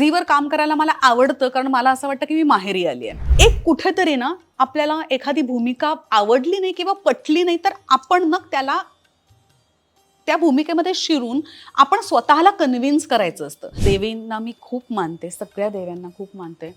झीवर काम करायला मला आवडतं कारण मला असं वाटतं की मी माहेरी आली आहे. एक कुठेतरी ना आपल्याला एखादी भूमिका आवडली नाही किंवा पटली नाही तर आपण मग त्याला त्या भूमिकेमध्ये शिरून आपण स्वतःला कन्व्हिन्स करायचं असतं. देवींना मी खूप मानते सगळ्या देव्यांना खूप मानते.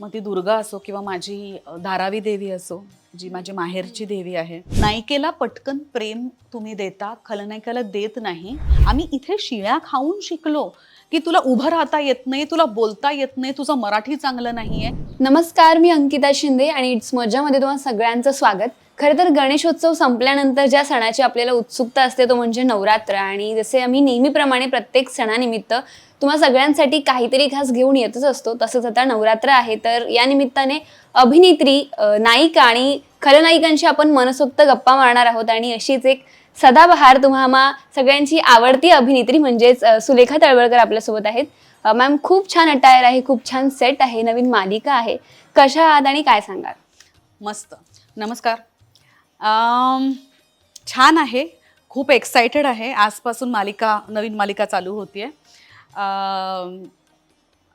मग ती दुर्गा असो किंवा माझी धारावी देवी असो जी माझी माहेरची देवी आहे. नायिकेला पटकन प्रेम तुम्ही देता खलनायिकाला देत नाही. आम्ही इथे शिळ्या खाऊन शिकलो की तुला उभं राहता येत नाही तुला बोलता येत नाही तुझं मराठी चांगलं नाहीये. नमस्कार मी अंकिता शिंदे आणि इट्स मजामध्ये तुम्हाला सगळ्यांचं स्वागत. खरं तर गणेशोत्सव संपल्यानंतर ज्या सणाची आपल्याला उत्सुकता असते तो म्हणजे नवरात्र. आणि जसे आम्ही नेहमीप्रमाणे प्रत्येक सणानिमित्त तुम्हा सगळ्यांसाठी काहीतरी खास घेऊन येतच असतो. तसंच आता नवरात्र आहे तर या निमित्ताने अभिनेत्री नायिका आणि खलनायिकांशी आपण मनसोक्त गप्पा मारणार आहोत. आणि अशीच एक सदाबहार तुम्हाला सगळ्यांची आवडती अभिनेत्री म्हणजेच सुलेखा तळवळकर आपल्यासोबत आहेत. मॅम खूप छान अटायर आहे खूप छान सेट आहे नवीन मालिका आहे. कशा आहात आणि काय सांगाल? मस्त. नमस्कार. छान आहे खूप एक्सायटेड आहे. आजपासून मालिका नवीन मालिका चालू होतीये. आहे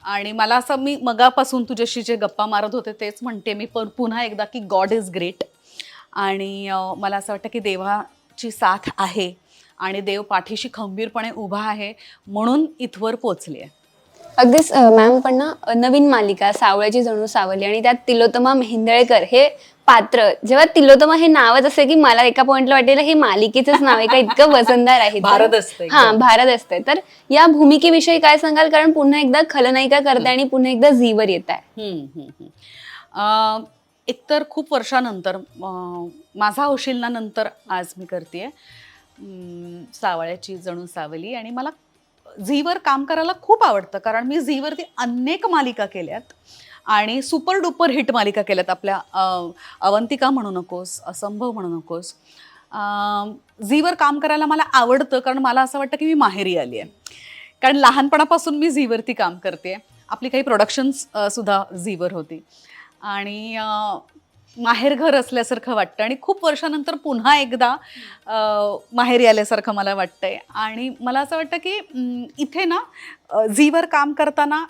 आणि मला असं मी मगापासून तुझ्याशी जे गप्पा मारत होते तेच म्हणते मी पण पुन्हा एकदा की गॉड इज ग्रेट आणि मला असं वाटतं की देवा देवाची साथ आहे आणि देव पाठीशी खंबीरपणे उभा आहे म्हणून इथवर पोचली आहे अगदीच मॅम पण ना नवीन मालिका सावळ्याची जणू सावली आणि त्यात तिलोत्तमा मेहेंदळकर हे पात्र. जेव्हा तिलोत्तमा हे नावच असे की मला एका पॉइंटला वाटेल हे मालिकेचंच नाव आहे का? इतकं वजनदार आहे भारत असतं. हा भारत असते तर या भूमिकेविषयी काय सांगाल? कारण पुन्हा एकदा खलनायिका करते आणि पुन्हा एकदा झीवर येत आहे एकतर खूप वर्षानंतर माझा अवशिलनानंतर आज मी करते सावळ्याची जणू सावली आणि मला झीवर काम करायला खूप आवडतं कारण मी झीवरती अनेक मालिका केल्यात आणि सुपर डुपर हिट मालिका केल्यात आपल्या अवंतिका म्हणू नकोस असंभव म्हणू नकोस. झीवर काम करायला मला आवडतं कारण मला असं वाटतं की मी माहेरी आली आहे. कारण लहानपणापासून मी झीवरती काम करते आपली काही प्रोडक्शन्स सुद्धा झीवर होती. आणि माहेरघर असल्यासारखं वाटतं आणि खूप वर्षानंतर पुन्हा एकदा माहेर माहेरी आल्यासारखं मला वाटतंय. आणि मला असं वाटतं की इथे ना झीवर काम करताना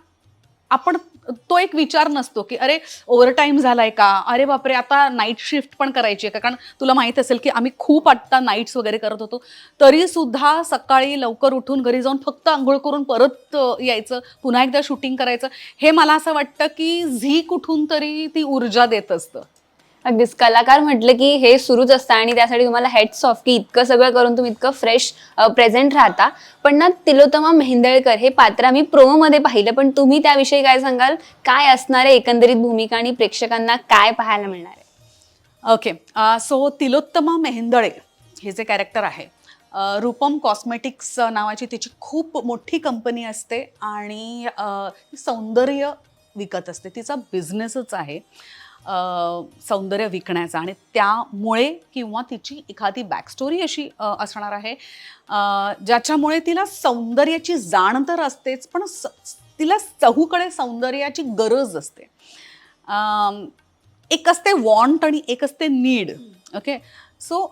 आपण तो एक विचार नसतो की अरे ओव्हरटाईम झालाय का? अरे बापरे आता नाईट शिफ्ट पण करायची आहे का? कारण तुला माहीत असेल की आम्ही खूप आत्ता नाईट्स वगैरे करत होतो. तरी सुद्धा सकाळी लवकर उठून घरी जाऊन फक्त आंघोळ करून परत यायचं पुन्हा एकदा शूटिंग करायचं. हे मला असं वाटतं की झी कुठून तरी ती ऊर्जा देत असतं. अगदीच. कलाकार म्हटलं की हे सुरूच असतं आणि त्यासाठी तुम्हाला हेड्स ऑफ की इतकं सगळं करून तुम्ही इतकं फ्रेश प्रेझेंट राहता. पण ना तिलोत्तमा मेहेंदळकर हे पात्र आम्ही प्रोमोमध्ये पाहिलं. पण तुम्ही त्याविषयी काय सांगाल? काय असणार आहे एकंदरीत भूमिका आणि प्रेक्षकांना काय पाहायला मिळणार आहे? ओके सो तिलोत्तमा मेहेंदळे हे जे कॅरेक्टर आहे रूपम कॉस्मेटिक्स नावाची तिची खूप मोठी कंपनी असते आणि सौंदर्य विकत असते. तिचा बिझनेसच आहे. सौंदर्य विकण्याचा आणि त्यामुळे किंवा तिची एखादी बॅकस्टोरी अशी असणार आहे. ज्याच्यामुळे तिला सौंदर्याची जाण तर असतेच पण स- तिला चहूकडे सौंदर्याची गरज असते. एक असते वॉन्ट आणि एक असते नीड ओके सो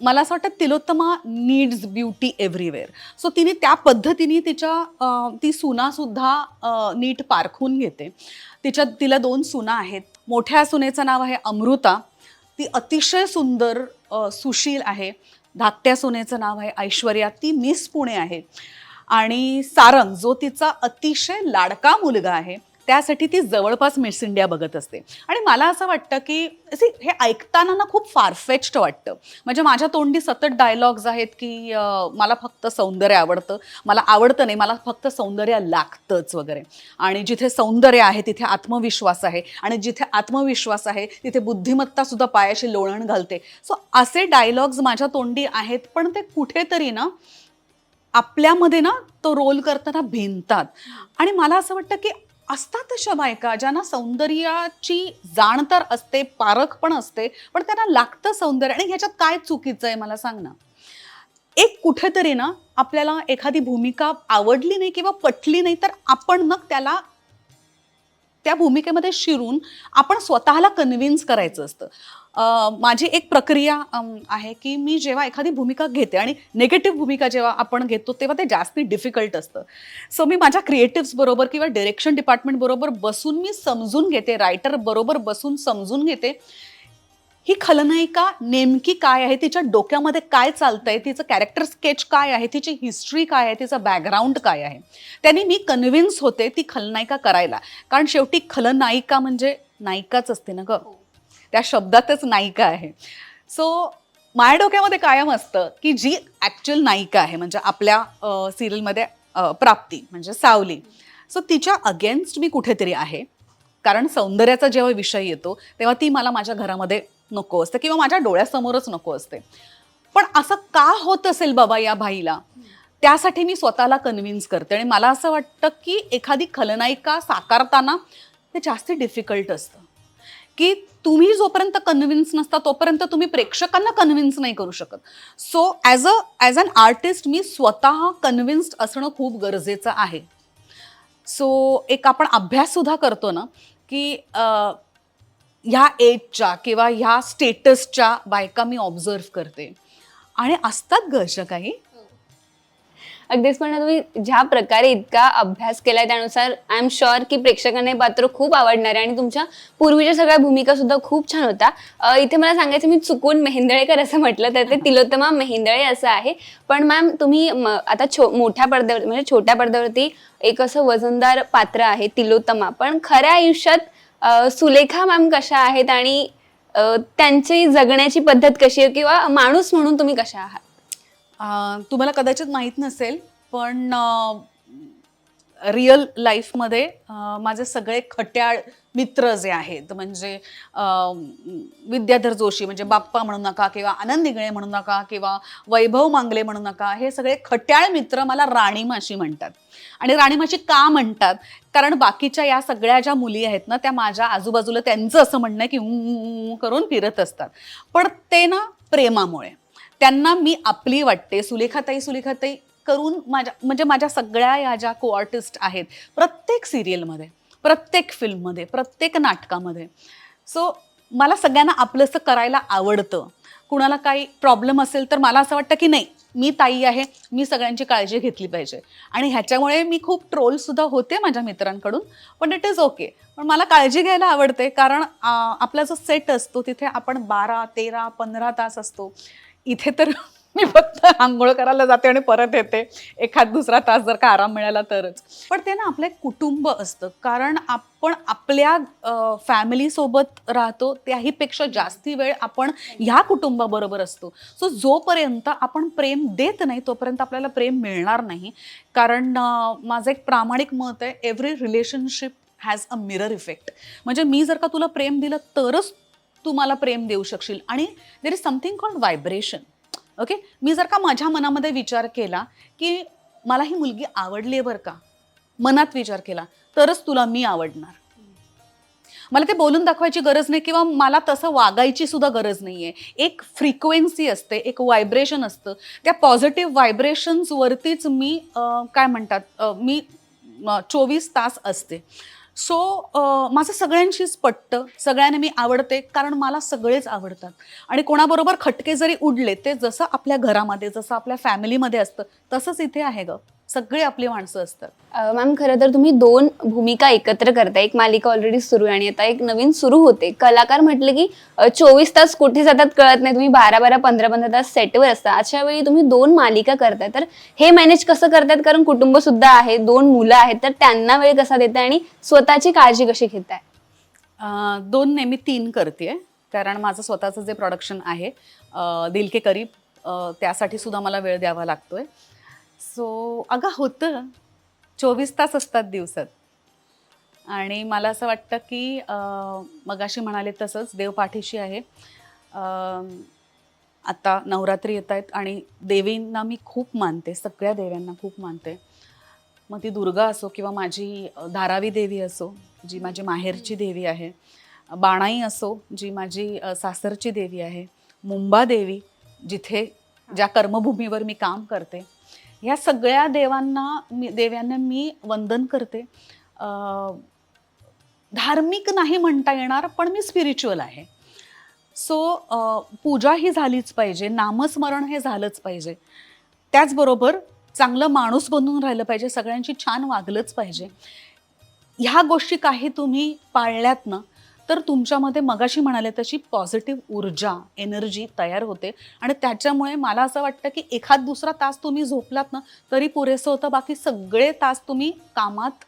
मला असं वाटतं Tilottama needs beauty everywhere so तिने त्या पद्धतीने तिच्या ती सुनासुद्धा नीट पारखून घेते. तिच्या तिला दोन सुना आहेत. मोठ्या सुनेचं नाव आहे अमृता. ती अतिशय सुंदर सुशील आहे. धाकट्या सुनेचं नाव आहे ऐश्वर्या. ती मिस पुणे आहे. आणि सारंग जो तिचा अतिशय लाडका मुलगा आहे. त्यासाठी ती जवळपास मिस इंडिया बघत असते. आणि मला असं वाटतं की सी हे ऐकताना ना खूप फारफेच्ड वाटतं. म्हणजे माझ्या तोंडी सतत डायलॉग्स आहेत की मला फक्त सौंदर्य आवडतं. मला आवडतं नाही मला फक्त सौंदर्य लागतंच वगैरे. आणि जिथे सौंदर्य आहे तिथे आत्मविश्वास आहे. आणि जिथे आत्मविश्वास आहे तिथे बुद्धिमत्ता सुद्धा पायाशी लोळण घालते. सो असे डायलॉग्स माझ्या तोंडी आहेत पण ते कुठेतरी ना आपल्यामध्ये ना तो रोल करताना भिनतात. आणि मला असं वाटतं की असतात अशा बायका ज्यांना सौंदर्याची जाण तर असते पारख पण असते पण त्यांना लागतं सौंदर्य. आणि ह्याच्यात काय चुकीचं आहे मला सांग ना? एक कुठेतरी ना आपल्याला एखादी भूमिका आवडली नाही किंवा पटली नाही तर आपण मग त्याला त्या भूमिकेमध्ये शिरून आपण स्वतःला कन्व्हिन्स करायचं असतं. माझी एक प्रक्रिया आहे की मी जेव्हा एखादी भूमिका घेते आणि नेगेटिव्ह भूमिका जेव्हा आपण घेतो तेव्हा ते जास्ती डिफिकल्ट असतं. सो मी माझ्या क्रिएटिव्स बरोबर किंवा डिरेक्शन डिपार्टमेंट बरोबर बसून मी समजून घेते रायटर बरोबर बसून समजून घेते. ही खलनायिका नेमकी काय आहे तिच्या डोक्यामध्ये काय चालतंय तिचं कॅरेक्टर स्केच काय आहे तिची हिस्ट्री काय आहे तिचं बॅकग्राऊंड काय आहे? त्याने मी कन्व्हिन्स होते ती खलनायिका करायला. कारण शेवटी खलनायिका म्हणजे नायिकाच असते ना गं? त्या शब्दातच नायिका आहे. सो माझ्या डोक्यामध्ये कायम असतं की जी ॲक्च्युअल नायिका आहे म्हणजे आपल्या सिरियलमध्ये प्राप्ती म्हणजे सावली. सो तिच्या अगेन्स्ट मी कुठेतरी आहे. कारण सौंदर्याचा जेव्हा विषय येतो तेव्हा ती मला माझ्या घरामध्ये नको असते किंवा माझ्या डोळ्यासमोरच नको असते. पण असं का होत असेल बाबा या भाईला त्यासाठी मी स्वतःला कन्व्हिन्स करते आणि मला असं वाटतं की एखादी खलनायिका साकारताना ते जास्ती डिफिकल्ट असतं. की तुम्ही जोपर्यंत कन्व्हिन्स नसता तोपर्यंत तुम्ही प्रेक्षकांना कन्व्हिन्स नाही करू शकत. So as a as an artist मी स्वतः कन्व्हिन्स्ड असणं खूप गरजेचं आहे. सो एक आपण अभ्याससुद्धा करतो ना की ह्या एजच्या किंवा ह्या स्टेटसच्या बायका मी ऑब्झर्व करते. आणि असतात ग काही अगदीच पण तुम्ही ज्या प्रकारे इतका अभ्यास केलाय त्यानुसार आय एम शुअर की प्रेक्षकांना हे पात्र खूप आवडणार आहे आणि तुमच्या पूर्वीच्या सगळ्या भूमिका सुद्धा खूप छान होता इथे मला सांगायचं मी चुकून मेहेंदळेकर असं म्हटलं तर ते तिलोत्तमा मेहेंदळे असं आहे. पण मॅम तुम्ही म- आता छो मोठ्या पडद्यावर म्हणजे छोट्या पडद्यावरती एक असं वजनदार पात्र आहे तिलोत्तमा. पण खऱ्या आयुष्यात सुलेखा मॅम कशा आहेत आणि त्यांची जगण्याची पद्धत कशी आहे किंवा माणूस म्हणून तुम्ही कशा आहात? तुम्हाला कदाचित माहीत नसेल पण रिअल लाईफमध्ये माझे सगळे खट्याळ मित्र जे आहेत म्हणजे विद्याधर जोशी म्हणजे बाप्पा म्हणू नका किंवा आनंद निगळे म्हणू नका किंवा वैभव मांगले म्हणू नका हे सगळे खट्याळ मित्र मला राणीमाशी म्हणतात. आणि राणीमाशी का म्हणतात? कारण बाकीच्या या सगळ्या ज्या मुली आहेत ना त्या माझ्या आजूबाजूला त्यांचं असं म्हणणं आहे की करून फिरत असतात. पण ते ना प्रेमामुळे. त्यांना मी आपली वाटते. सुलेखाताई सुलेखाताई करून माझ्या म्हणजे माझ्या सगळ्या या ज्या को आर्टिस्ट आहेत प्रत्येक सिरियलमध्ये प्रत्येक फिल्ममध्ये प्रत्येक नाटकामध्ये. सो मला सगळ्यांना आपलंसं करायला आवडतं. कुणाला काही प्रॉब्लेम असेल तर मला असं वाटतं की नाही मी ताई आहे मी सगळ्यांची काळजी घेतली पाहिजे. आणि ह्याच्यामुळे मी खूप ट्रोलसुद्धा होते माझ्या मित्रांकडून पण इट इज ओके पण मला काळजी घ्यायला आवडते कारण आपला जो सेट असतो तिथे आपण बारा तेरा पंधरा तास असतो. इथे तर मी फक्त आंघोळ करायला जाते आणि परत येते. एखाद दुसरा तास जर का आराम मिळाला तरच. पण ते ना आपलं एक कुटुंब असतं. कारण आपण आपल्या फॅमिलीसोबत राहतो त्याहीपेक्षा जास्ती वेळ आपण ह्या कुटुंबाबरोबर असतो. सो जोपर्यंत आपण प्रेम देत नाही तोपर्यंत आपल्याला प्रेम मिळणार नाही. कारण माझं एक प्रामाणिक मत आहे every relationship has a mirror effect म्हणजे मी जर का तुला प्रेम दिलं तरच तू मला प्रेम देऊ शकशील. आणि there is something called vibration okay मी जर का माझ्या मनामध्ये विचार केला की मला ही मुलगी आवडली आहे बरं का? मनात विचार केला तरच तुला मी आवडणार. मला ते बोलून दाखवायची गरज नाही किंवा मला तसं वागायची सुद्धा गरज नाही आहे एक फ्रिक्वेन्सी असते एक व्हायब्रेशन असतं. त्या पॉझिटिव्ह व्हायब्रेशन्सवरतीच मी काय म्हणतात मी चोवीस तास असते. सो माझं सगळ्यांशीच पटतं. सगळ्यांना मी आवडते कारण मला सगळेच आवडतात. आणि कोणाबरोबर खटके जरी उडले ते जसं आपल्या घरामध्ये जसं आपल्या फॅमिलीमध्ये असतं तसंच इथे आहे गं. सगळे आपली माणसं असतात. मॅम खरं तर तुम्ही दोन भूमिका एकत्र करता एक मालिका ऑलरेडी सुरू आहे आणि आता एक नवीन सुरू होते. कलाकार म्हटलं की चोवीस तास कुठे जातात कळत नाही. तुम्ही बारा बारा पंधरा पंधरा तास सेटवर असता. अशा वेळी तुम्ही दोन मालिका करताय. तर हे मॅनेज कसं करतायत कारण कुटुंब सुद्धा आहे दोन मुलं आहेत. तर त्यांना वेळ कसा देताय आणि स्वतःची काळजी कशी घेताय? दोन नेहमी तीन करते. कारण माझं स्वतःचं जे प्रोडक्शन आहे दिल के करीब त्यासाठी सुद्धा मला वेळ द्यावा लागतोय. सो अगं होतं. चोवीस तास असतात दिवसात. आणि मला असं वाटतं की मगाशी म्हणाले तसंच देव पाठीशी आहे. आता नवरात्री येत आहेत आणि देवींना मी खूप मानते सगळ्या देव्यांना खूप मानते. मग ती दुर्गा असो किंवा माझी धारावी देवी असो जी माझी माहेरची देवी आहे. बाणाई असो जी माझी सासरची देवी आहे. मुंबा देवी जिथे ज्या कर्मभूमीवर मी काम करते ह्या सगळ्या देवांना मी देव्यांना मी वंदन करते. धार्मिक नाही म्हणता येणार पण मी स्पिरिच्युअल आहे. सो पूजा ही झालीच पाहिजे नामस्मरण हे झालंच पाहिजे. त्याचबरोबर चांगलं माणूस बनून राहिलं पाहिजे सगळ्यांशी छान वागलंच पाहिजे. ह्या गोष्टी काही तुम्ही पाळल्यात ना तर तुमच्यामध्ये मगाशी म्हणाले तशी पॉझिटिव्ह ऊर्जा एनर्जी तयार होते. आणि त्याच्यामुळे मला असं वाटतं की एखाद दुसरा तास तुम्ही झोपलात ना तरी पुरेसं होतं. बाकी सगळे तास तुम्ही कामात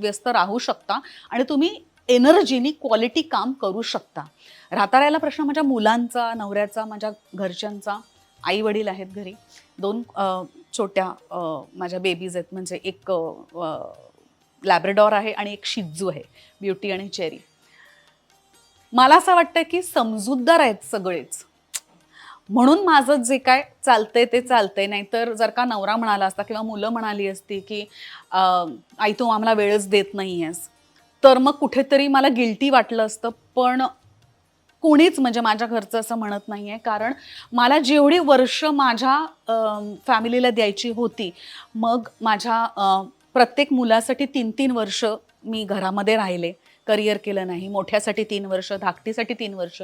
व्यस्त राहू शकता. आणि तुम्ही एनर्जीनी क्वालिटी काम करू शकता. राहता राहिला प्रश्न माझ्या मुलांचा नवऱ्याचा माझ्या घरच्यांचा आई वडील आहेत घरी. दोन छोट्या माझ्या बेबीज आहेत. म्हणजे एक लॅब्रेडॉर आहे आणि एक शिज्जू आहे. ब्युटी आणि चेरी मला असं वाटतं की समजूतदार आहेत सगळेच. म्हणून माझं जे काय चालतंय ते चालतंय. नाहीतर जर का नवरा म्हणाला असता किंवा मुलं म्हणाली असती की आई तू आम्हाला वेळच देत नाही आहेस तर मग कुठेतरी मला गिल्टी वाटलं असतं. पण कोणीच म्हणजे माझ्या घरचं असं म्हणत नाही आहे कारण मला जेवढी वर्ष माझ्या फॅमिलीला द्यायची होती मग माझ्या प्रत्येक मुलासाठी तीन तीन वर्ष मी घरामध्ये राहिले. करिअर केलं नाही. मोठ्यासाठी तीन वर्ष धाकटीसाठी तीन वर्ष.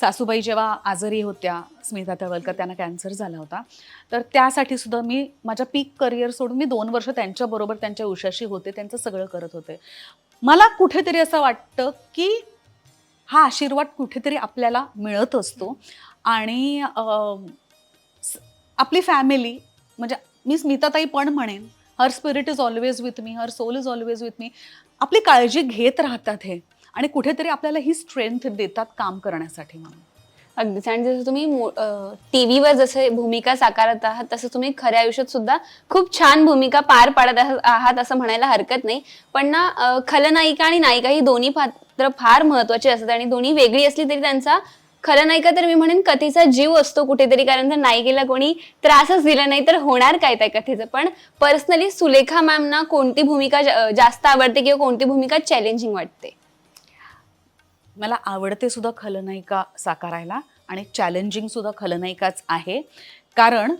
सासूबाई जेव्हा आजारी होत्या स्मिता तळवलकर त्यांना कॅन्सर झाला होता. तर त्यासाठी सुद्धा मी माझ्या पीक करिअर सोडून मी दोन वर्ष त्यांच्याबरोबर त्यांच्या उशाशी होते त्यांचं सगळं करत होते. मला कुठेतरी असं वाटतं की हा आशीर्वाद कुठेतरी आपल्याला मिळत असतो. आणि आपली फॅमिली म्हणजे मी स्मिताताई पण म्हणेन her spirit is always with me her soul is always with me आपली काळजी घेत राहतात हे. आणि कुठेतरी आपल्याला ही स्ट्रेंथ देतात काम करण्यासाठी म्हणून. अगदीच. आणि जसं तुम्ही टी व्हीवर जसे भूमिका साकारत आहात तसं तुम्ही खऱ्या आयुष्यात सुद्धा खूप छान भूमिका पार पाडत आहात असं म्हणायला हरकत नाही. पण ना खलनायिका आणि नायिका ही दोन्ही पात्र फार महत्वाची असतात आणि दोन्ही वेगळी असली तरी त्यांचा खलनायिका तर मी म्हणेन कथेचा जीव असतो कुठेतरी कारण जर नायिकेला कोणी त्रासच दिला नाही तर होणार काय त्या कथेचं? पण पर्सनली सुलेखा मॅमना कोणती भूमिका जास्त आवडते किंवा कोणती भूमिका चॅलेंजिंग वाटते? मला आवडते सुद्धा खलनायिका साकारायला आणि चॅलेंजिंग सुद्धा खलनायिकाच आहे. कारण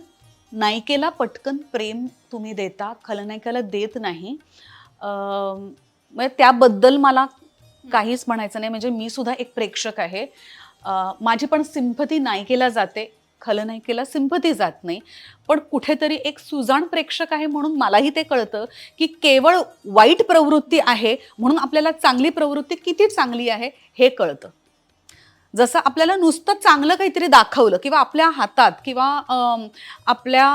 नायिकेला पटकन प्रेम तुम्ही देता खलनायिकाला देत नाही. म्हणजे त्याबद्दल मला काहीच म्हणायचं नाही. म्हणजे मी सुद्धा एक प्रेक्षक आहे. माझी पण सिंपथी नायिकेला जाते. खलनायिकेला सिंपथी जात नाही. पण कुठेतरी एक सुजाण प्रेक्षक आहे म्हणून मलाही ते कळतं की केवळ वाईट प्रवृत्ती आहे म्हणून आपल्याला चांगली प्रवृत्ती किती चांगली आहे हे कळतं. जसं आपल्याला नुसतं चांगलं काहीतरी दाखवलं किंवा आपल्या हातात किंवा आपल्या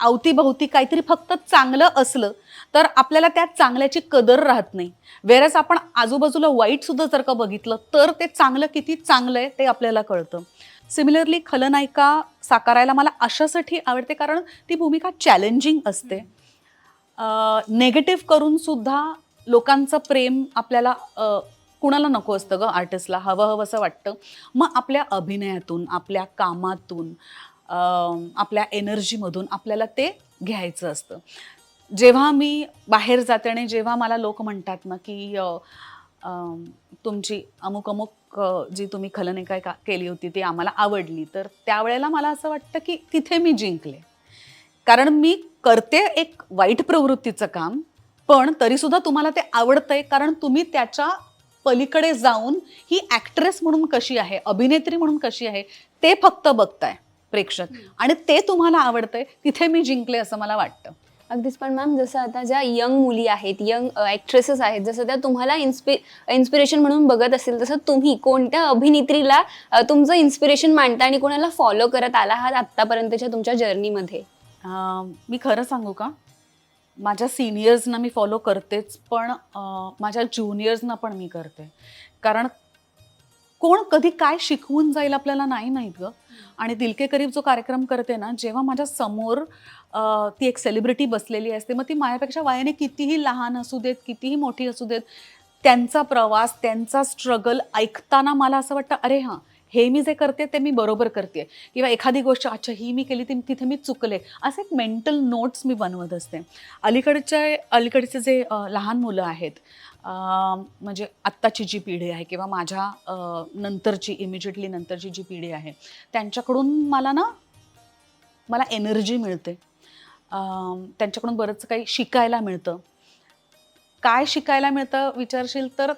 अवतीभोवती काहीतरी फक्त चांगलं असलं तर आपल्याला त्या चांगल्याची कदर राहत नाही. वेरस आपण आजूबाजूला वाईट सुद्धा जर का बघितलं तर ते चांगलं किती चांगलं आहे ते आपल्याला कळतं. सिमिलरली खलनायिका साकारायला मला अशासाठी आवडते कारण ती भूमिका चॅलेंजिंग असते. नेगेटिव्ह करून सुद्धा लोकांचं प्रेम आपल्याला कुणाला नको असतं ग आर्टिस्टला हवं हवं असं वाटतं. मग आपल्या अभिनयातून आपल्या कामातून आपल्या एनर्जीमधून आपल्याला ते घ्यायचं असतं. जेव्हा मी बाहेर जाते आणि जेव्हा मला लोक म्हणतात ना की तुमची अमुक अमुक जी तुम्ही खलनायिका का केली होती ती आम्हाला आवडली तर त्यावेळेला मला असं वाटतं की तिथे मी जिंकले. कारण मी करते एक वाईट प्रवृत्तीचं काम पण तरीसुद्धा तुम्हाला ते आवडतंय कारण तुम्ही त्याच्या पलीकडे जाऊन ही ॲक्ट्रेस म्हणून कशी आहे अभिनेत्री म्हणून कशी आहे ते फक्त बघताय प्रेक्षक. आणि ते तुम्हाला आवडतंय तिथे मी जिंकले असं मला वाटतं. अगदीच. पण मॅम जसं आता ज्या यंग मुली आहेत यंग ॲक्ट्रेसेस आहेत जसं त्या तुम्हाला इन्स्पि इन्स्पिरेशन म्हणून बघत असेल तसं तुम्ही कोणत्या अभिनेत्रीला तुमचं इन्स्पिरेशन मांडता आणि कोणाला फॉलो करत आला आहात आत्तापर्यंतच्या तुमच्या जर्नीमध्ये मी खरं सांगू का? माझ्या सिनियर्सना मी फॉलो करतेच पण माझ्या ज्युनियर्सना पण मी करते. कारण कोण कधी काय शिकवून जाईल आपल्याला नाही माहीत गं. आणि दिलके करीब जो कार्यक्रम करते ना जेव्हा माझ्यासमोर ती एक सेलिब्रिटी बसलेली असते मग ती माझ्यापेक्षा वयाने कितीही लहान असू देत कितीही मोठी असू देत त्यांचा प्रवास त्यांचा स्ट्रगल ऐकताना मला असं वाटतं अरे हां हे मी जे करते ते मी बरोबर करते. किंवा एखादी गोष्ट अच्छा ही मी केली ती तिथे मी चुकले. असे एक मेंटल नोट्स मी बनवत असते. अलीकडचे अलीकडचे जे लहान मुलं आहेत म्हणजे आत्ताची जी पिढी आहे किंवा माझ्या नंतरची इमिजिएटली नंतरची जी पिढी आहे त्यांच्याकडून मला ना मला एनर्जी मिळते. त्यांच्याकडून बरंच काही शिकायला मिळतं. काय शिकायला मिळतं विचारशील तर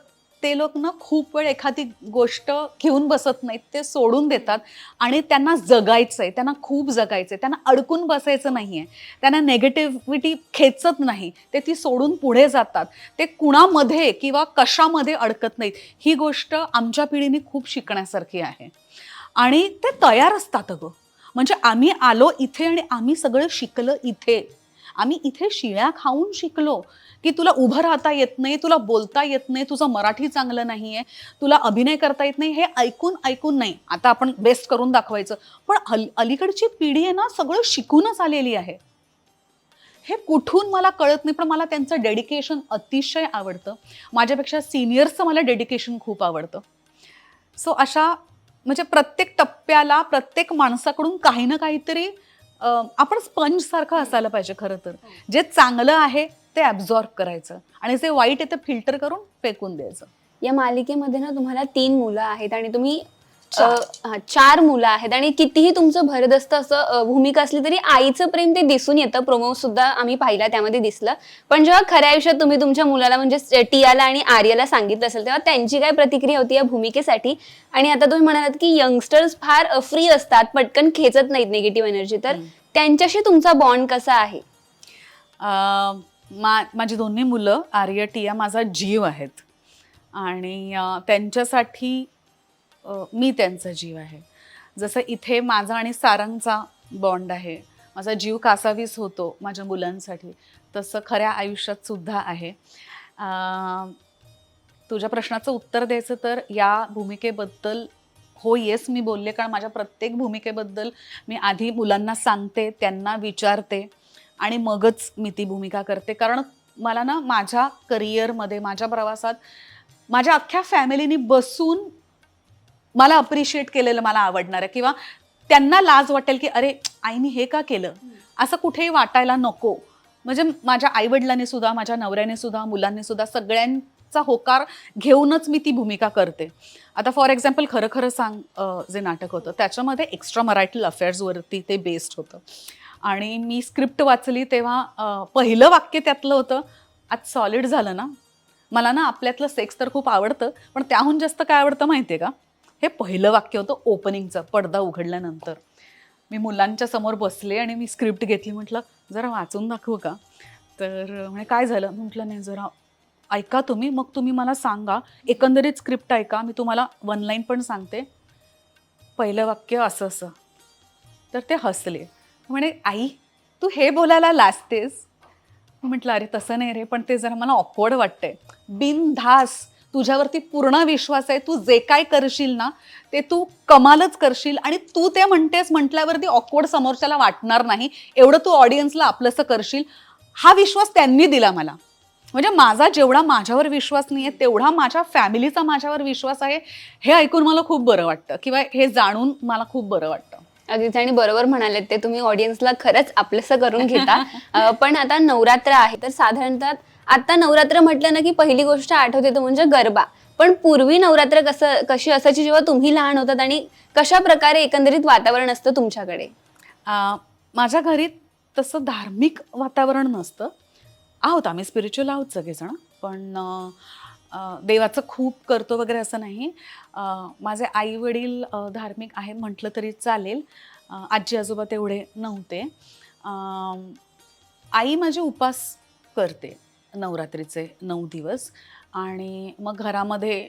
ते लोक ना खूप वेळ एखादी गोष्ट घेऊन बसत नाहीत ते सोडून देतात आणि त्यांना जगायचं आहे त्यांना खूप जगायचं आहे त्यांना अडकून बसायचं नाही आहे त्यांना नेगेटिव्हिटी खेचत नाही ते ती सोडून पुढे जातात ते कुणामध्ये किंवा कशामध्ये अडकत नाहीत ही गोष्ट आमच्या पिढीने खूप शिकण्यासारखी आहे. आणि ते तयार असतात अगं. म्हणजे आम्ही आलो इथे आणि आम्ही सगळं शिकलं इथे. आम्ही इथे शिळ्या खाऊन शिकलो की तुला उभं राहता येत नाही तुला बोलता येत नाही तुझं मराठी चांगलं नाही आहे तुला अभिनय करता येत नाही हे ऐकून ऐकून नाही. आता आपण बेस्ट करून दाखवायचं. पण अल अलीकडची पिढी आहे ना सगळं शिकूनच आलेली आहे. हे कुठून मला कळत नाही पण मला त्यांचं डेडिकेशन अतिशय आवडतं. माझ्यापेक्षा सिनियर्सचं मला डेडिकेशन खूप आवडतं. सो अशा म्हणजे प्रत्येक टप्प्याला प्रत्येक माणसाकडून काही ना काहीतरी आपण स्पंजसारखं असायला पाहिजे खरं तर. जे चांगलं आहे ते ॲब्झॉर्ब करायचं. आणि जे वाईट आहे ते फिल्टर करून फेकून द्यायचं. या मालिकेमध्ये ना तुम्हाला तीन मुलं आहेत आणि तुम्ही अ, चार. हा, चार मुलं आहेत आणि कितीही तुमचं भरदस्त असं अ, भूमिका असली तरी आईचं प्रेम ते दिसून येतं. प्रोमो सुद्धा आम्ही पाहिला त्यामध्ये दिसलं. पण जेव्हा खऱ्या आयुष्यात तुम्ही तुमच्या मुलाला म्हणजे टियाला आणि आर्याला सांगितलं असेल तेव्हा त्यांची काय प्रतिक्रिया होती या भूमिकेसाठी? आणि आता तुम्ही म्हणालात की यंगस्टर्स फार फ्री असतात पटकन खेचत नाहीत निगेटिव्ह एनर्जी तर. त्यांच्याशी तुमचा बॉन्ड कसा आहे? अं, मा माझी दोन्ही मुलं आर्य टिया माझा जीव आहेत. आणि अं, त्यांच्यासाठी मी त्यांचा जीव आहे. जसं इथे माझा आणि सारंगचा बॉन्ड आहे. माझा जीव कासावीस होतो माझ्या मुलांसाठी. तसं खऱ्या आयुष्यात सुद्धा आहे. तुझ्या प्रश्नाचं उत्तर द्यायचं तर या भूमिकेबद्दल हो येस मी बोलले. कारण माझ्या प्रत्येक भूमिकेबद्दल मी आधी मुलांना सांगते त्यांना विचारते आणि मगच मी ती भूमिका करते. कारण मला ना माझ्या करिअरमध्ये माझ्या प्रवासात माझ्या अख्ख्या फॅमिलीनी बसून मला अप्रिशिएट केलेलं मला आवडणार. आहे किंवा त्यांना लाज वाटेल की अरे आईने हे का केलं? असं कुठेही वाटायला नको. म्हणजे माझ्या आईवडिलांनी सुद्धा माझ्या नवऱ्याने सुद्धा मुलांनी सुद्धा सगळ्यांचा होकार घेऊनच मी ती भूमिका करते. आता फॉर एक्झाम्पल खरं खरं सांग जे नाटक होतं त्याच्यामध्ये एक्स्ट्रा मराठी अफेअर्सवरती ते बेस्ड होतं. आणि मी स्क्रिप्ट वाचली तेव्हा पहिलं वाक्य त्यातलं होतं आज सॉलिड झालं ना? मला ना आपल्यातलं सेक्स तर खूप आवडतं पण त्याहून जास्त काय आवडतं माहिती आहे का? हे पहिलं वाक्य होतं ओपनिंगचं पडदा उघडल्यानंतर. मी मुलांच्या समोर बसले आणि मी स्क्रिप्ट घेतली म्हटलं जरा वाचून दाखवू का? तर म्हणजे काय झालं? म्हटलं नाही जरा ऐका तुम्ही मग तुम्ही मला सांगा. एकंदरीत स्क्रिप्ट ऐका मी तुम्हाला वन लाईन पण सांगते. पहिलं वाक्य असं असं. तर ते हसले. म्हणे आई तू हे बोलायला लाजतेस? म्हटलं अरे तसं नाही रे पण ते जरा मला ऑकवर्ड वाटतंय. बिनधास तुझ्यावरती पूर्ण विश्वास आहे तू जे काय करशील ना ते तू कमालच करशील आणि तू ते म्हणतेस म्हटल्यावरती ऑकवर्ड समोरच्याला वाटणार नाही. एवढं तू ऑडियन्सला आपलंसं करशील. हा विश्वास त्यांनी दिला मला. म्हणजे माझा जेवढा माझ्यावर विश्वास नाही आहे तेवढा माझ्या फॅमिलीचा माझ्यावर विश्वास आहे हे ऐकून मला खूप बरं वाटतं. किंवा हे जाणून मला खूप बरं वाटतं. अगदीच आणि बरोबर म्हणाले ते. तुम्ही ऑडियन्सला खरंच आपलंसं करून घेता. पण आता नवरात्र आहे तर साधारणतः आता नवरात्र म्हटलं ना की पहिली गोष्ट आठवते तो म्हणजे गरबा. पण पूर्वी नवरात्र कसं कशी असायची जेव्हा तुम्ही लहान होतात आणि कशा प्रकारे एकंदरीत वातावरण असतं तुमच्याकडे? माझ्या घरी तसं धार्मिक वातावरण नसतं. आहोत आम्ही स्पिरिच्युअल आहोत सगळेजण. पण देवाचं खूप करतो वगैरे असं नाही. माझे आई वडील धार्मिक आहेत म्हटलं तरी चालेल. आजी आजोबा तेवढे नव्हते. आई माझी उपास करते. नवरात्रीचे नऊ दिवस. आणि मग घरामध्ये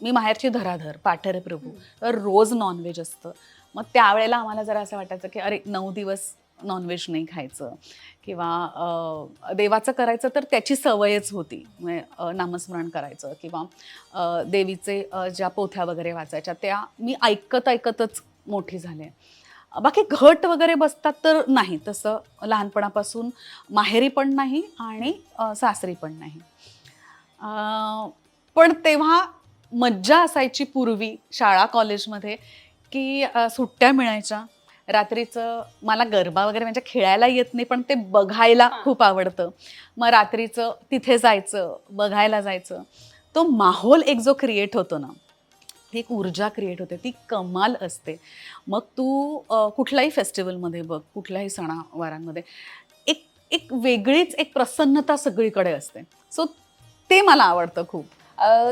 मी माहेरची धराधर पाठरे प्रभू तर रोज नॉनव्हेज असतं. मग त्यावेळेला आम्हाला जरा असं वाटायचं की अरे नऊ दिवस नॉनव्हेज नाही खायचं. किंवा देवाचं करायचं तर त्याची सवयच होती. म्हणजे नामस्मरण करायचं. किंवा देवीचे ज्या पोथ्या वगैरे वाचायच्या त्या मी ऐकत ऐकतच मोठी झाले. बाकी घट वगैरे बसतात तर नाही तसं लहानपणापासून माहेरी पण नाही आणि सासरी पण नाही. पण तेव्हा मज्जा असायची पूर्वी शाळा कॉलेजमध्ये की सुट्ट्या मिळायच्या. रात्रीचं मला गरबा वगैरे म्हणजे खेळायला येत नाही पण ते बघायला. खूप आवडतं. मग रात्रीचं तिथे जायचं बघायला जायचं. तो माहोल एक जो क्रिएट होतो ना एक ऊर्जा क्रिएट होते ती कमाल असते. मग तू कुठल्याही फेस्टिवलमध्ये बघ कुठल्याही सणावारांमध्ये एक एक वेगळीच एक प्रसन्नता सगळीकडे असते. सो ते मला आवडतं खूप.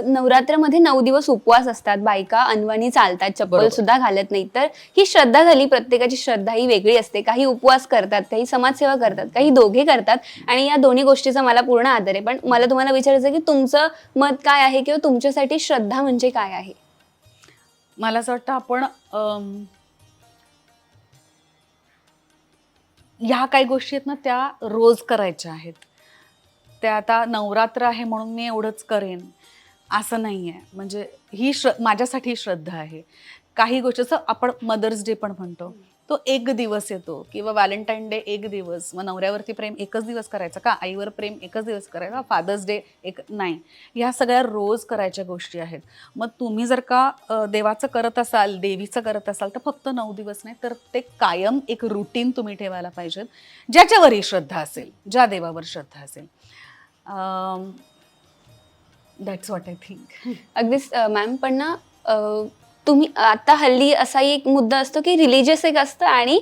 नवरात्रमध्ये नऊ दिवस उपवास असतात बायका अनवाणी चालतात चप्पल. सुद्धा घालत नाही तर ही श्रद्धा झाली प्रत्येकाची श्रद्धा ही वेगळी असते. काही उपवास करतात काही समाजसेवा करतात काही दोघे करतात. आणि या दोन्ही गोष्टीचा मला पूर्ण आदर आहे. पण मला तुम्हाला विचारायचं की तुमचं मत काय आहे किंवा तुमच्यासाठी श्रद्धा म्हणजे काय आहे? मला असं वाटतं आपण ह्या काही गोष्टी आहेत ना त्या रोज करायच्या आहेत. त्या आता नवरात्र आहे म्हणून मी एवढंच करेन. असं नाही आहे म्हणजे ही श्र माझ्यासाठी श्रद्धा आहे. काही गोष्टी जसं आपण मदर्स डे पण म्हणतो. तो एक दिवस येतो किंवा व्हॅलेंटाईन डे एक दिवस मग नवऱ्यावरती प्रेम एकच दिवस करायचं का? आईवर प्रेम एकच दिवस करायचा? फादर्स डे एक नाही. ह्या सगळ्या रोज करायच्या गोष्टी आहेत. मग तुम्ही जर का देवाचं करत असाल देवीचं करत असाल तर फक्त नऊ दिवस नाही तर ते कायम एक रुटीन तुम्ही ठेवायला पाहिजेत ज्याच्यावरही श्रद्धा असेल ज्या देवावर श्रद्धा असेल. दॅट्स वॉट आय थिंक अगदीच मॅम पण ना तुम्ही आता हल्ली असाही एक मुद्दा असतो की रिलिजियस एक असतं आणि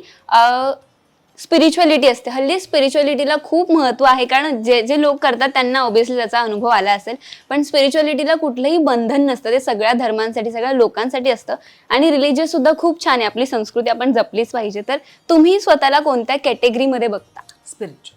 स्पिरिच्युअलिटी असते. हल्ली स्पिरिच्युअलिटीला खूप महत्त्व आहे. कारण जे जे लोक करतात त्यांना ऑब्विसली त्याचा अनुभव आला असेल. पण स्पिरिच्युअलिटीला कुठलंही बंधन नसतं. ते सगळ्या धर्मांसाठी सगळ्या लोकांसाठी असतं. आणि रिलीजियस सुद्धा खूप छान आहे. आपली संस्कृती आपण जपलीच पाहिजे. तर तुम्ही स्वतःला कोणत्या कॅटेगरीमध्ये बघता? स्पिरिच्युअल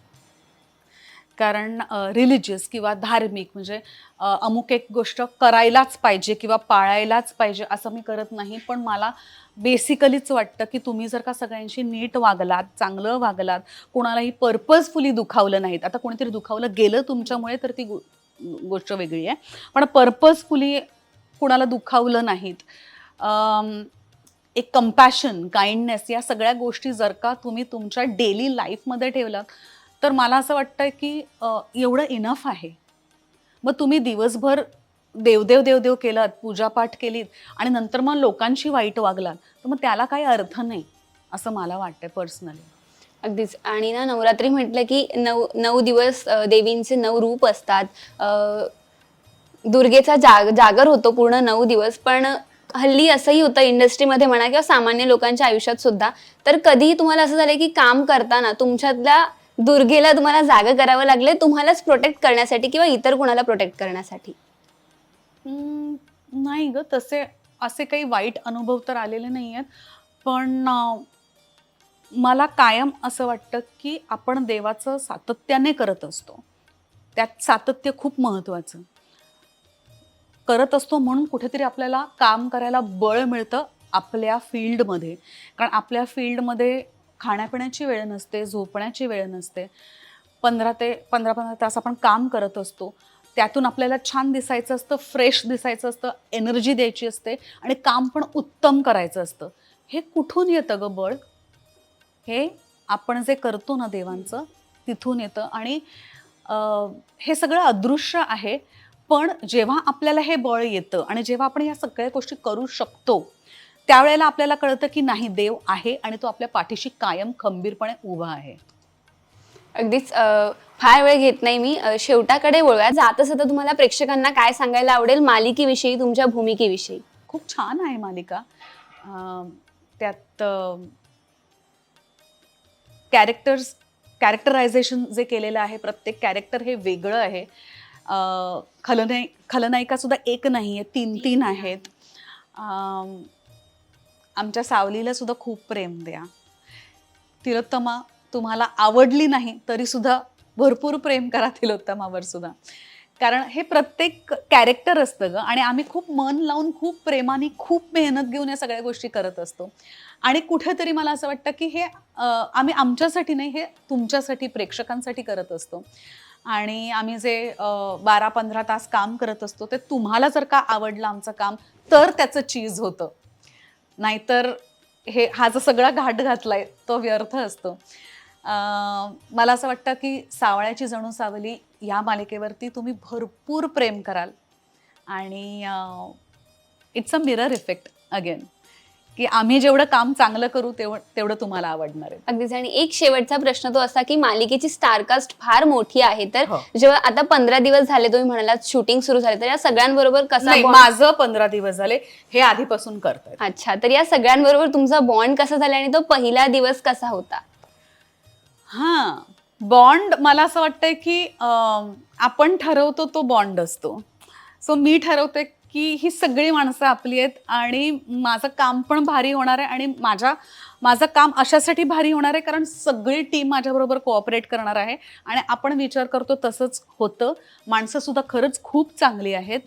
कारण रिलिजियस किंवा धार्मिक म्हणजे अमुक एक गोष्ट करायलाच पाहिजे किंवा पाळायलाच पाहिजे असं मी करत नाही. पण मला बेसिकलीच वाटतं की तुम्ही जर का सगळ्यांशी नीट वागलात चांगलं वागलात कोणालाही पर्पजफुली दुखावलं नाहीत. आता कोणीतरी दुखावलं गेलं तुमच्यामुळे तर ती गो गोष्ट वेगळी आहे. पण पर्पजफुली कुणाला दुखावलं नाहीत एक कंपॅशन काइंडनेस या सगळ्या गोष्टी जर का तुम्ही तुमच्या डेली लाईफमध्ये ठेवलात तर मला असं वाटतं की एवढं इनफ आहे. मग तुम्ही दिवसभर देवदेव देवदेव केलात पूजापाठ केलीत आणि नंतर मग लोकांशी वाईट वागलात तर मग त्याला काही अर्थ नाही असं मला वाटतं पर्सनली अगदीच. आणि ना नवरात्री म्हटलं की नऊ नऊ दिवस देवींचे नऊ रूप असतात. दुर्गेचा जाग जागर होतो पूर्ण नऊ दिवस पण हल्ली असंही होतं इंडस्ट्रीमध्ये म्हणा किंवा सामान्य लोकांच्या आयुष्यात सुद्धा. तर कधीही तुम्हाला असं झालं की काम करताना तुमच्यातल्या दुर्गेला तुम्हाला जागा करावं लागले तुम्हालाच प्रोटेक्ट करण्यासाठी किंवा इतर कुणाला प्रोटेक्ट करण्यासाठी? हम्म, नाही ग तसे असे काही वाईट अनुभव तर आलेले नाही आहेत पण अं, मला कायम असं वाटतं की आपण देवाचं सातत्याने करत असतो. त्यात सातत्य खूप महत्त्वाचं. करत असतो म्हणून कुठेतरी आपल्याला काम करायला बळ मिळतं आपल्या फील्डमध्ये. कारण आपल्या फील्डमध्ये खाण्यापिण्याची वेळ नसते झोपण्याची वेळ नसते. पंधरा ते पंधरा पंधरा तास आपण काम करत असतो. त्यातून आपल्याला छान दिसायचं असतं फ्रेश दिसायचं असतं एनर्जी द्यायची असते आणि काम पण उत्तम करायचं असतं. हे कुठून येतं ग बळ? हे आपण जे करतो ना देवांचं तिथून येतं आणि हे सगळं अदृश्य आहे. पण जेव्हा आपल्याला हे बळ येतं आणि जेव्हा आपण या सगळ्या गोष्टी करू शकतो त्यावेळेला आपल्याला कळतं की नाही देव आहे आणि तो आपल्या पाठीशी कायम खंबीरपणे उभा आहे. अगदीच फार वेळ घेत नाही मी. शेवटाकडे वळूया. जाता जाता तुम्हाला प्रेक्षकांना काय सांगायला आवडेल? मालिकेविषयी तुमच्या भूमिकेविषयी? खूप छान आहे मालिका. त्यात कॅरेक्टर्स कॅरेक्टरायझेशन जे केलेलं आहे प्रत्येक कॅरेक्टर हे वेगळं आहे. खलनाय खलनायिका सुद्धा एक नाही आहे तीन तीन आहेत आमच्या सावलीला सुद्धा खूप प्रेम द्या. तिलोत्तमा तुम्हाला आवडली नाही तरी सुद्धा भरपूर प्रेम करा तिलोत्तमावर सुद्धा. कारण हे प्रत्येक कॅरेक्टर असतं ग. आणि आम्ही खूप मन लावून खूप प्रेमाने खूप मेहनत घेऊन या सगळ्या गोष्टी करत असतो. आणि कुठेतरी मला असं वाटतं की हे आम्ही आमच्यासाठी नाही हे तुमच्यासाठी प्रेक्षकांसाठी करत असतो. आणि आम्ही जे बारा पंधरा तास काम करत असतो ते तुम्हाला जर का आवडलं आमचं काम तर त्याचं चीज होतं. नाहीतर हे हा जो सगळा घाट घातलाय तो व्यर्थ असतो. मला असं वाटतं की सावळ्याची जणू सावली या मालिकेवरती तुम्ही भरपूर प्रेम कराल. आणि it's a mirror effect again की आम्ही जेवढं काम चांगलं करू तेवढं तेवढं तुम्हाला आवडणार आहे. अगदीच. आणि एक शेवटचा प्रश्न तो असा की मालिकेची स्टारकास्ट फार मोठी आहे तर हो. जेव्हा आता पंधरा दिवस झाले तुम्ही म्हणालात शूटिंग सुरू झाले तर या सगळ्यांबरोबर कसा नाही bond- माझं पंधरा दिवस झाले हे आधीपासून करतायत. अच्छा तर या सगळ्यांबरोबर तुमचा बॉन्ड कसा झाला आणि तो पहिला दिवस कसा होता? हां बॉन्ड मला असं वाटतंय की अं, आपण ठरवतो तो बॉन्ड असतो. सो मी ठरवते की ही सगळी माणसं आपली आहेत आणि माझं काम पण भारी होणार आहे आणि माझ्या माझं काम अशासाठी भारी होणार आहे कारण सगळी टीम माझ्याबरोबर कोऑपरेट करणार आहे आणि आपण विचार करतो तसंच होतं. माणसंसुद्धा खरंच खूप चांगली आहेत.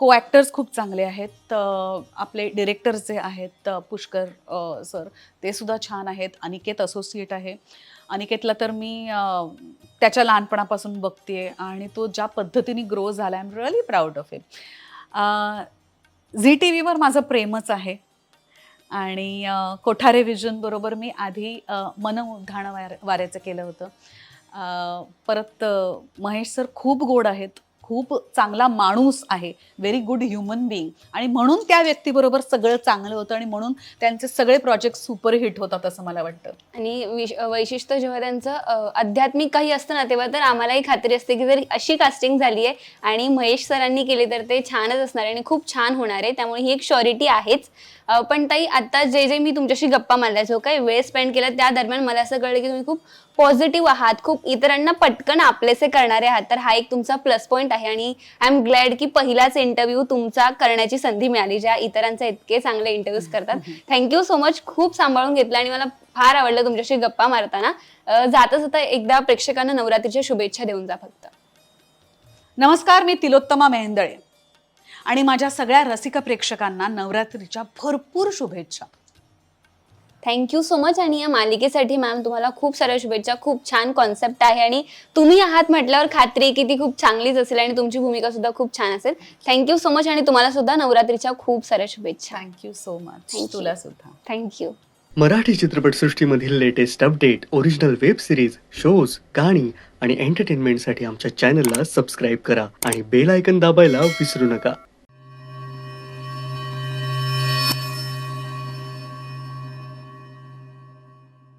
को ॲक्टर्स खूप चांगले आहेत. आपले डिरेक्टर्स जे आहेत पुष्कर सर ते सुद्धा छान आहेत. अनिकेत असोसिएट आहे. अनिकेतला तर मी त्याच्या लहानपणापासून बघते आणि तो ज्या पद्धतीने ग्रो झाला I am really proud of it Zee T व्हीवर माझं प्रेमच आहे. आणि कोठारे विजनबरोबर मी आधी मन उद्धाण वार वाऱ्याचं केलं होतं. परत महेश सर खूप गोड आहेत. खूप चांगला माणूस आहे. व्हेरी गुड ह्युमन बिईंग आणि म्हणून त्या व्यक्तीबरोबर सगळं चांगलं होतं आणि म्हणून त्यांचे सगळे प्रोजेक्ट सुपरहिट होतात असं मला वाटतं. आणि वैशिष्ट्य जेव्हा त्यांचं आध्यात्मिक काही असतं ना तेव्हा तर आम्हालाही खात्री असते की जर अशी कास्टिंग झाली आहे आणि महेश सरांनी केली तर ते छानच असणार आहे आणि खूप छान होणार आहे. त्यामुळे ही एक शॉरिटी आहेच. पण ताई आता जे जे मी तुमच्याशी गप्पा मारल्या जो हो, काही वेळ स्पेंड केला त्या दरम्यान मला असं कळलं की तुम्ही खूप पॉझिटिव्ह आहात. खूप इतरांना पटकन आपलेसे करणारे आहात. तर हा एक तुमचा प्लस पॉईंट आहे आणि आय एम ग्लॅड की पहिलाच इंटरव्ह्यू तुमचा करण्याची संधी मिळाली ज्या इतरांचे इतके चांगले इंटरव्ह्यूज करतात. थँक्यू सो मच खूप सांभाळून घेतलं आणि मला फार आवडलं तुमच्याशी गप्पा मारताना. जाता जाता एकदा प्रेक्षकांना नवरात्रीच्या शुभेच्छा देऊन जा फक्त. नमस्कार मी तिलोत्तमा मेहेंदळे. आणि माझ्या सगळ्या रसिक प्रेक्षकांना नवरात्रीच्या भरपूर शुभेच्छा. थँक्यू सो मच आणि या मालिकेसाठी मॅम तुम्हाला खूप साऱ्या शुभेच्छा. खूप छान कॉन्सेप्ट आहे आणि तुम्ही आहात म्हटल्यावर खात्री की ती खूप चांगलीच असेल आणि तुमची भूमिका सुद्धा खूप छान असेल. थँक्यू सो मच आणि तुम्हाला सुद्धा नवरात्रीच्या खूप साऱ्या शुभेच्छा. Thank you so much Thank you. तुला सुद्धा. Thank you Marathi चित्रपटसृष्टीमधील latest update original web series shows गाणी आणि एंटरटेनमेंटसाठी आमच्या चॅनलला सबस्क्राईब करा आणि बेल आयकन दाबायला विसरू नका.